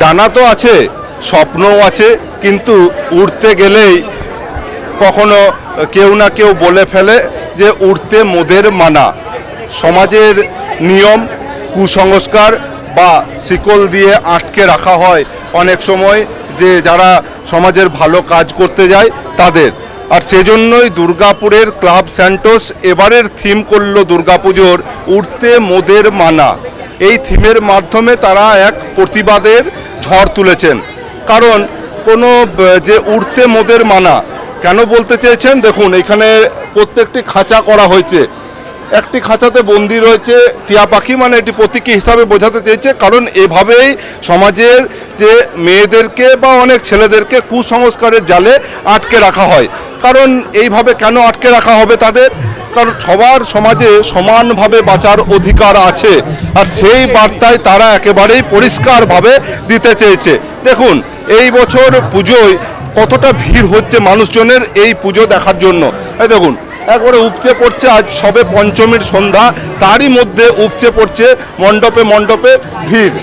ডানা তো আছে, স্বপ্নও আছে, কিন্তু উড়তে গেলেই কখনো কেউ না কেউ বলে ফেলে যে উড়তে মোদের মানা। সমাজের নিয়ম, কুসংস্কার বা শিকল দিয়ে আটকে রাখা হয় অনেক সময় যে যারা সমাজের ভালো কাজ করতে যায় তাদের। আর সেজন্যই দুর্গাপুরের ক্লাব স্যান্টোস এবারের থিম করল দুর্গাপুজোর উড়তে মোদের মানা। এই থিমের মাধ্যমে তারা এক প্রতিবাদের ঝড় তুলেছেন। কারণ কোনো যে উড়তে মোদের মানা, কেন বলতে চেয়েছেন? দেখুন, এখানে প্রত্যেকটি খাঁচা করা হয়েছে। একটি খাঁচাতে বন্দি রয়েছে, টিয়া পাখি মানে এটি প্রতীকী হিসাবে বোঝাতে চেয়েছে। কারণ এভাবেই সমাজের যে মেয়েদেরকে বা অনেক ছেলেদেরকে কুসংস্কারের জালে আটকে রাখা হয়। কারণ এইভাবে কেন আটকে রাখা হবে তাদের? কারণ সবার সমাজে সমানভাবে বাঁচার অধিকার আছে। আর সেই বার্তায় তারা একেবারেই পরিষ্কারভাবে দিতে চেয়েছে। দেখুন, এই বছর পুজোয় কতটা ভিড় হচ্ছে মানুষজনের এই পুজো দেখার জন্য। এই দেখুন, একবারে উপচে পড়ছে আজ সবে পঞ্চমীর সন্ধ্যা, তারই মধ্যে উপচে পড়ছে মণ্ডপে মণ্ডপে ভিড়।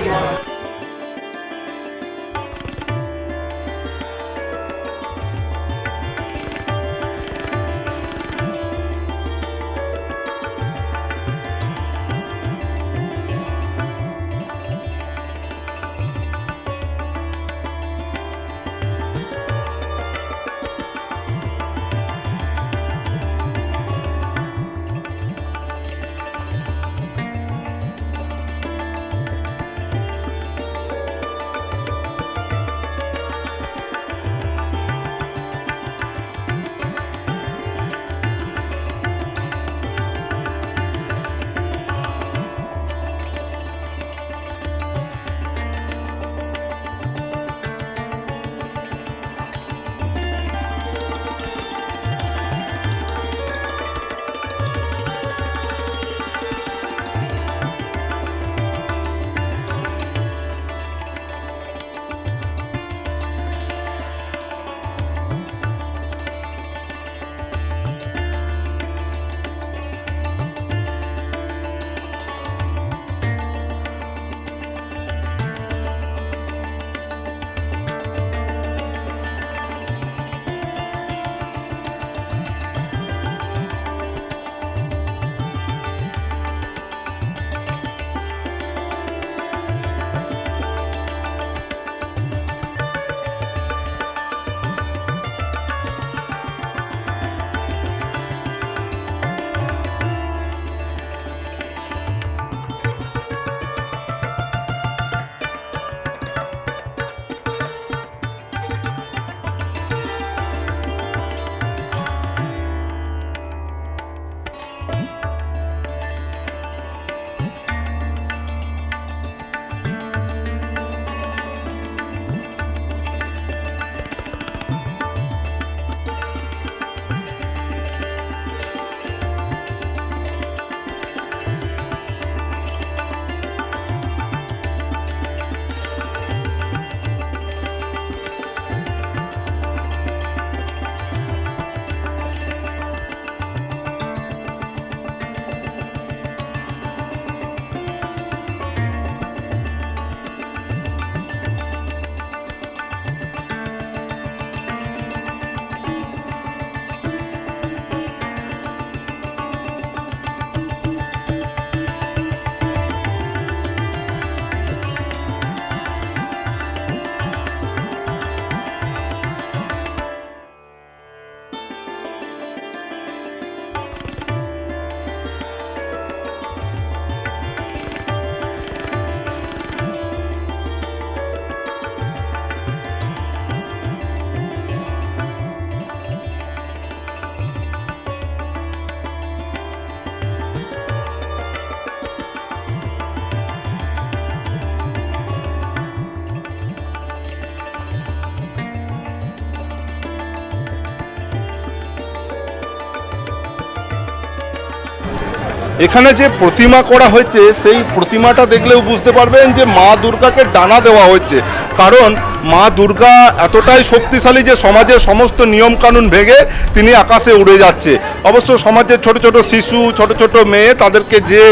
এখানে যে প্রতিমা করা হয়েছে, সেই প্রতিমাটা দেখলেও বুঝতে পারবেন যে মা দুর্গাকে ডানা দেওয়া হয়েছে। কারণ মা দুর্গা এতটাই শক্তিশালী যে সমাজের সমস্ত নিয়মকানুন ভেঙে তিনি আকাশে উড়ে যাচ্ছে। অবশ্য সমাজের ছোট ছোট শিশু, ছোট ছোট মেয়ে তাদেরকে যে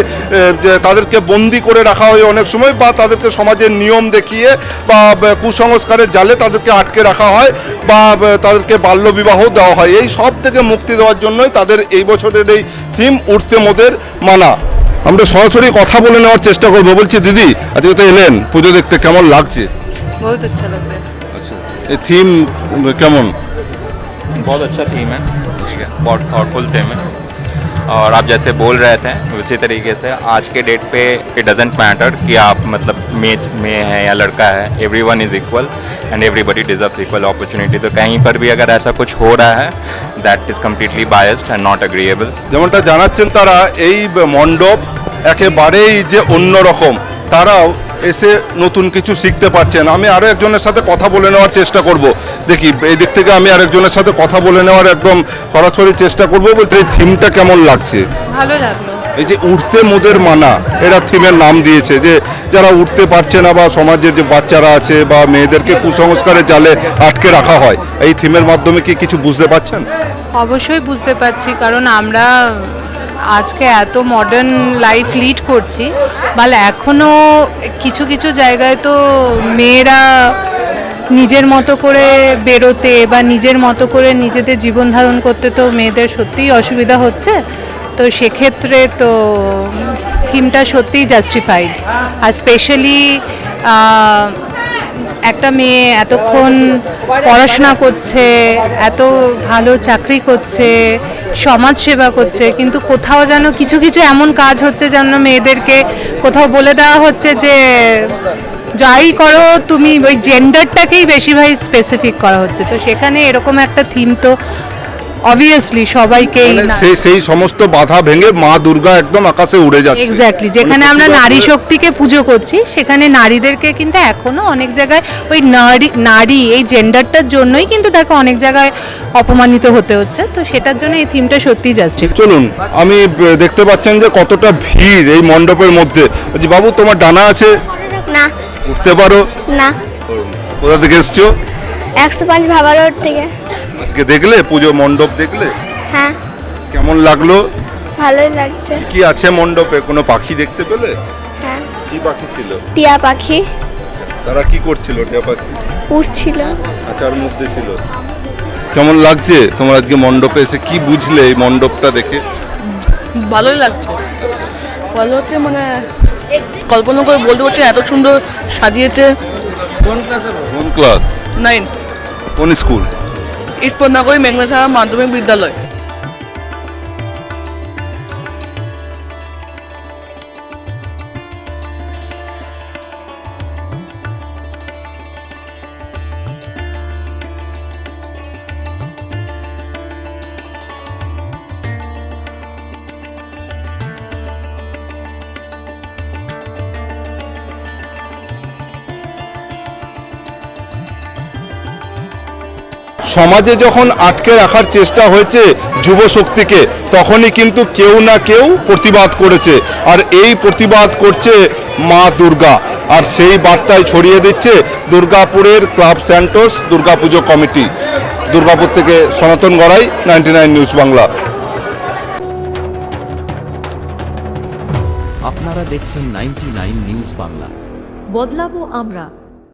তাদেরকে বন্দি করে রাখা হয় অনেক সময় বা তাদেরকে সমাজের নিয়ম দেখিয়ে বা কুসংস্কারের জালে তাদেরকে আটকে রাখা হয় বা তাদেরকে বাল্যবিবাহ দেওয়া হয়। এই সব থেকে মুক্তি দেওয়ার জন্যই তাদের এই বছরের এই থিম উঠতে মোদের মানা আমরা সরাসরি কথা বলে নেওয়ার চেষ্টা করব। বলছি, দিদি, আজকে তো এলেন। পুজো দেখতে কেমন লাগছে? बहुत अच्छा लग रहा है আচ্ছা এই থিম কেমন बहुत अच्छा थीम है ठीक है बहुत थाटफुल थीम है और आप जैसे बोल रहे थे उसी तरीके से आज के डेट पे इट डजेंट मैटर कि आप मतलब मे में है या लड़का है everyone is equal and everybody deserves equal opportunity तो कहीं पर भी अगर ऐसा कुछ हो रहा है that is completely biased and not agreeable যেমনটা জানাচ্ছেন তারা এই ব- মণ্ডপ একেবারেই যে অন্যরকম তারাও এসে নতুন কিছু শিখতে পারছেন। আমি আরও একজনের সাথে কথা বলে নেওয়ার চেষ্টা করব। দেখি এই দিক থেকে আমি আরেকজনের সাথে কথা বলে নেওয়ার একদম সরাসরি চেষ্টা করব বলতে এই থিমটা কেমন লাগছে? ভালো লাগল। এই যে উঠতে মোদের মানা এরা থিমের নাম দিয়েছে যে যারা উঠতে পারছে না বা সমাজের যে বাচ্চারা আছে বা মেয়েদেরকে কুসংস্কারের জালে আটকে রাখা হয় এই থিমের মাধ্যমে কি কিছু বুঝতে পারছেন? অবশ্যই বুঝতে পারছি কারণ আমরা আজকে এত মডার্ন লাইফ লিড করছি। বলে এখনও কিছু কিছু জায়গায় তো মেয়েরা নিজের মতো করে বেরোতে বা নিজের মতো করে নিজেদের জীবন ধারণ করতে তো মেয়েদের সত্যিই অসুবিধা হচ্ছে। তো সেক্ষেত্রে তো থিমটা সত্যিই জাস্টিফাইড আর স্পেশালি একটা মেয়ে এতক্ষণ পড়াশোনা করছে, এত ভালো চাকরি করছে, সমাজ সেবা করছে, কিন্তু কোথাও যেন কিছু কিছু এমন কাজ হচ্ছে যেন মেয়েদেরকে কোথাও বলে দেওয়া হচ্ছে যে, যাই করো, তুমি ওই জেন্ডারটাকেই বেশিরভাগ স্পেসিফিক করা হচ্ছে। তো সেখানে এরকম একটা থিম তো অবভিয়াসলি সবাইকেই মানে সেই সেই সমস্ত বাধা ভেঙে মা দুর্গা একদম আকাশে উড়ে যাচ্ছে। এক্স্যাক্টলি যেখানে মানে আমরা নারী শক্তিকে পুজো করছি সেখানে নারীদেরকে কিন্তু এখনও অনেক জায়গায় ওই নারী নারী এই জেন্ডারটার জন্যই কিন্তু দেখো অনেক জায়গায় অপমানিত হতে হচ্ছে। তো সেটার জন্য এই থিমটা সত্যি জাস্টিফ চলুন আমি দেখতে পাচ্ছেন যে কতটা ভিড় এই মণ্ডপের মধ্যে। বলছি বাবু তোমার ডানা আছে? না। উঠতে পারো? না। কোথা থেকে এসছো? একশো পাঁচ ভাবা রোড থেকে। আজকে দেখলে? পুজো মণ্ডপ দেখলে? হ্যাঁ। কেমন লাগল? ভালোই লাগছে। কি আছে মণ্ডপে? কোনো পাখি দেখতে পেলে? হ্যাঁ। কি পাখি ছিল? টিয়া পাখি। তারা কি করছিল টিয়া পাখি? উঠছিল আচার মধ্যে ছিল। কেমন লাগছে? তোমার আজকে মণ্ডপে এসে কি বুঝলে এই মণ্ডপটা দেখে? ভালোই লাগছে। ভালো হচ্ছে মানে কল্পনা করে বলতে পারছি এত সুন্দর সাজিয়েছে। কোন ক্লাস নাইন কোন স্কুল ইটপন্নাগরী মেঘনাছাড়া মাধ্যমিক বিদ্যালয়। সমাজে যখন আটকে রাখার চেষ্টা হয়েছে যুব শক্তিকে তখনই কিন্তু কেউ না কেউ প্রতিবাদ করেছে। আর এই প্রতিবাদ করছে মা দুর্গা। আর সেই বার্তায় ছড়িয়ে দিচ্ছে দুর্গাপুরের club Santos Durga Puja committee. Durgapur থেকে সনাতন গড়াই নাইনটি নিউজ বাংলা। আপনারা দেখছেন নাইনটি নিউজ বাংলা। বদলাবো আমরা।